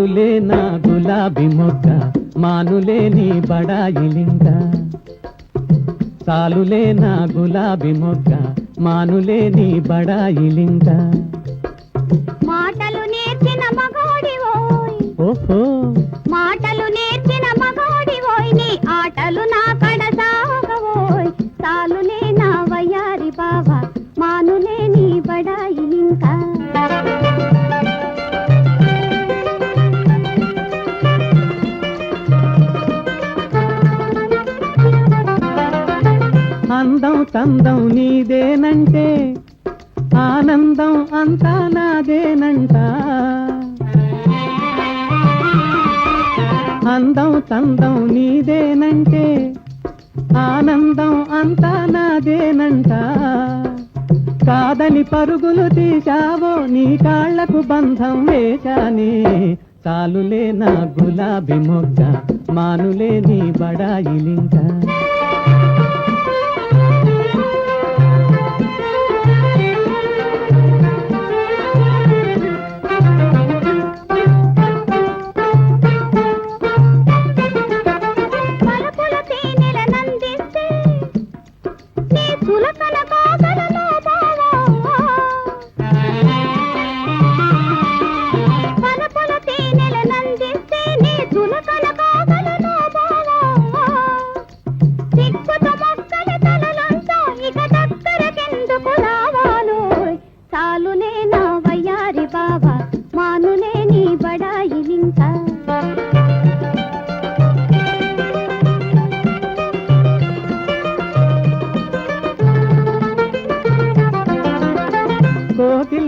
చాలులే నా గులాబీ మొక్క మానులే నీ బడాయిలింక చాలులే నా గులాబీ మొక్క మానులే నీ బడాయిలింక మాటలు నేర్చిన మగోడి ఓయ్. ఓహో. మాటలు నేర్చిన మగోడి ఓయ్ నీ ఆటలు నా అందం చందం నీదేనంటే ఆనందం అంతా నాదేనంట. అందం చందం నీదేనంటే ఆనందం అంతా నాదేనంట. కాదని పరుగులు తీశావో నీ కాళ్ళకు బంధం వేశానే. చాలులే నా గులాబీ మొగ్గ మానులే నీ బడాయిలింక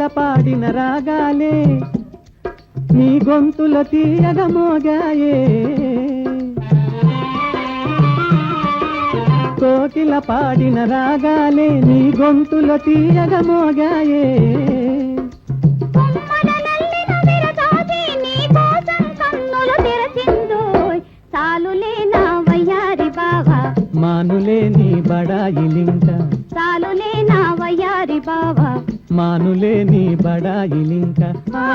కోకిల పాడిన రాగాలే నీ గొంతుల తీయగ మోగాయే. కోకిల పాడిన రాగాలే నీ గొంతుల తీయగ మోగాయే. కొమ్మల నీ కోసం కన్నులు మానులే నీ బడాయిలింక చాలులే నా వయ్యారి బావా. మానులే నీ బడాయిలింక. ఆ